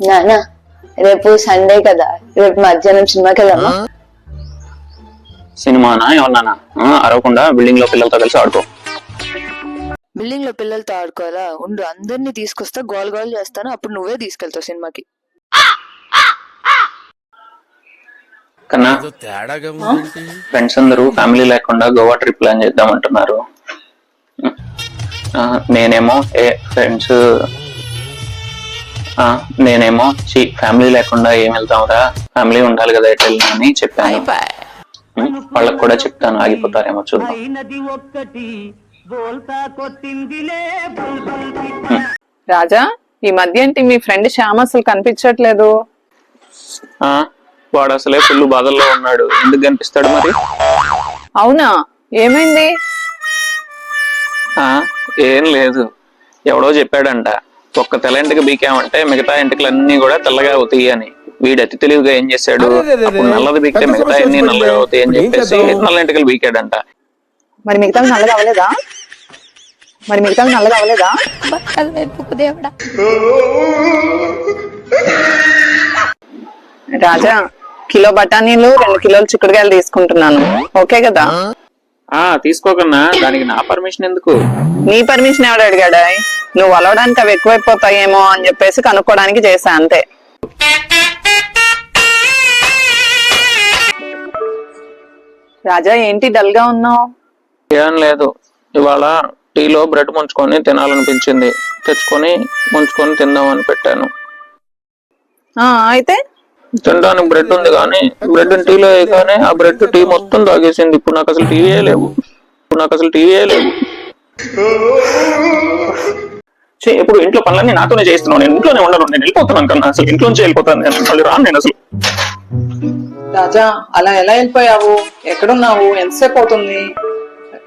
నానా రేపు సండే కదా. రేపు మధ్యాహ్నం సినిమాకి వెళ్దామా సినిమానా? ఏమన్నానా ఆ, అరవకుండా బిల్డింగ్లో పిల్లలతో కలిసి ఆడుకో. బిల్డింగ్లో పిల్లలతో ఆడుకోవాలా? ఉండు అందరినీ తీసుకొస్తా గోల్ గోల్ చేస్తాను. అప్పుడు నువ్వే తీసుకెళ్తావు సినిమాకి. కన్నా ఫ్రెండ్స్ అందరూ ఫ్యామిలీ లేకుండా గోవా ట్రిప్ ప్లాన్ చేద్దాం అంటున్నారు ఆ, నేనేమో ఏ ఫ్రెండ్స్ నేనేమో చి ఫ్యామిలీ లేకుండా ఏం వెళ్తాంరా ఫ్యామిలీ ఉండాలి కదా ఎటు వెళ్ళినా అని చెప్పాను. వాళ్ళకి కూడా చెప్తాను ఆగిపోతారేమో చూద్దాం. రాజా ఈ మధ్య ఏంటి మీ ఫ్రెండ్ శ్యామ్ అసలు కనిపించట్లేదు? ఆ, వాడు అసలే ఫుల్ బాధల్లో ఉన్నాడు. ఎందుకు కనిపిస్తాడు మరి? అవునా? ఏమైంది? ఆ, ఏం లేదు. ఎవడో చెప్పాడంట. ఒక్క తెల్ల ఇంటికి బీకామంటే మిగతా ఇంటికలన్నీ కూడా తెల్లగా అవుతాయి అని. వీడు అతి తెలివిగా ఏం చేశాడు. అప్పుడు నల్లది బీకితే మిగతా అన్ని నల్లగా అవుతాయి అని చెప్పేసి? నల్ల ఇంటికలు బీకాడంట. మరి మిగతావి నల్లగా అవ్వలేదా? మరి మిగతావి నల్లగా అవ్వలేదా? రాజా కిలో బఠానీలు రెండు కిలోలు చిక్కుడుకాయలు తీసుకుంటున్నాను. ఓకే కదా? ఆ తీసుకోకన్నా. దానికి నా పర్మిషన్ ఎందుకు? నీ పర్మిషన్ ఎవడు అడిగాడా నువ్వు అలవడానికి అవి ఎక్కువైపోతాయేమో అని చెప్పేసి కనుక్కోవడానికి చేశా అంతే. రాజా ఏంటి డల్గా ఉన్నావు? ఏం లేదు. ఇవాళ టీలో బ్రెడ్ ముంచుకొని తినాలనిపించింది. తెచ్చుకొని ముంచుకొని తిందామని పెట్టాను. ఆ అయితే? తినడానికి బ్రెడ్ ఉంది కానీ బ్రెడ్ టీలో వేయగానే ఆ బ్రెడ్ టీ మొత్తం తాగేసింది. ఇప్పుడు నాకు అసలు టీవీయే లేవు. ఇప్పుడు నాకు అసలు టీవీయే లేవు. ఇప్పుడు ఇంట్లో పనులన్నీ నాతోనే చేస్తున్నాను నేను ఇంట్లోనే ఉండను. నేను వెళ్ళిపోతున్నాను కన్నా. అసలు ఇంట్లోంచి వెళ్ళిపోతాను. నేను మళ్ళీ రాను నేను అసలు. రాజా అలా ఎలా వెళ్ళిపోయావు? ఎక్కడున్నావు? ఎంతసేపు అవుతుంది?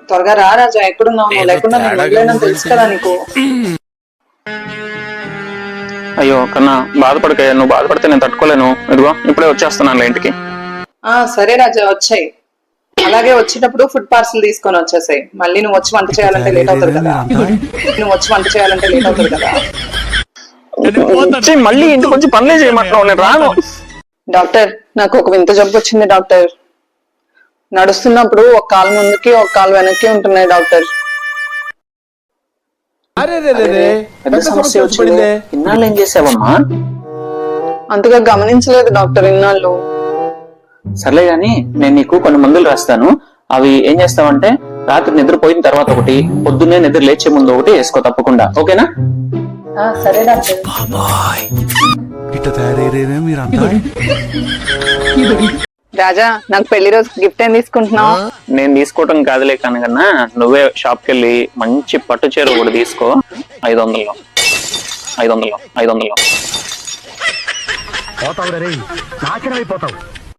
త్వరగా రా రాజా. ఎక్కడున్నావు? నువ్వు లేకుండా నేను వదిలేనని తెలుసు కదా నీకు. అయ్యో కన్నా బాధపడకయ్యా. నువ్వు బాధపడితే నేను తట్టుకోలేను. ఇదిగో ఇప్పుడే వచ్చేస్తున్నాను ఇంటికి. ఆ సరే రాజా వచ్చాయి. అలాగే వచ్చేటప్పుడు ఫుడ్ పార్సల్ తీసుకొని వచ్చేసాయి. మళ్ళీ నువ్వు వచ్చి వంట చేయాలంటే లేట్ అవుతుంది కదా. నువ్వు వచ్చి వంట చేయాలంటే లేట్ అవుతుంది కదా. మళ్ళీ ఇంటికి వచ్చి పనులే చేయమంటున్నావు. నేను రాను. డాక్టర్ నాకు ఒక వింత జబ్బు వచ్చింది డాక్టర్. నడుస్తున్నప్పుడు ఒక కాలు ముందుకి ఒక కాలు వెనక్కి ఉంటున్నాయి డాక్టర్. అరే పెద్ద సమస్య వచ్చింది. ఇన్నాళ్ళు ఏం చేసావమ్మా? అంతగా గమనించలేదు డాక్టర్ ఇన్నాళ్ళు. సర్లే గాని నేను నీకు కొన్ని మందులు రాస్తాను. అవి ఏం చేస్తావంటే రాత్రి నిద్రపోయిన తర్వాత ఒకటి పొద్దున్నే నిద్ర లేచే ముందు ఒకటి వేసుకో తప్పకుండా. ఓకేనా? సరే రాజా నాకు పెళ్ళి రోజు గిఫ్ట్ ఏం తీసుకుంటున్నావు? నేను తీసుకోవటం కాదులే కనుకన్నా నువ్వే షాప్కి వెళ్ళి మంచి పట్టు చీర ఒకటి తీసుకో. ఐదు వందల్లో ఐదు వందల్లో ఐదు వందల్లో పోతావు రే నాశనం అయిపోతావు.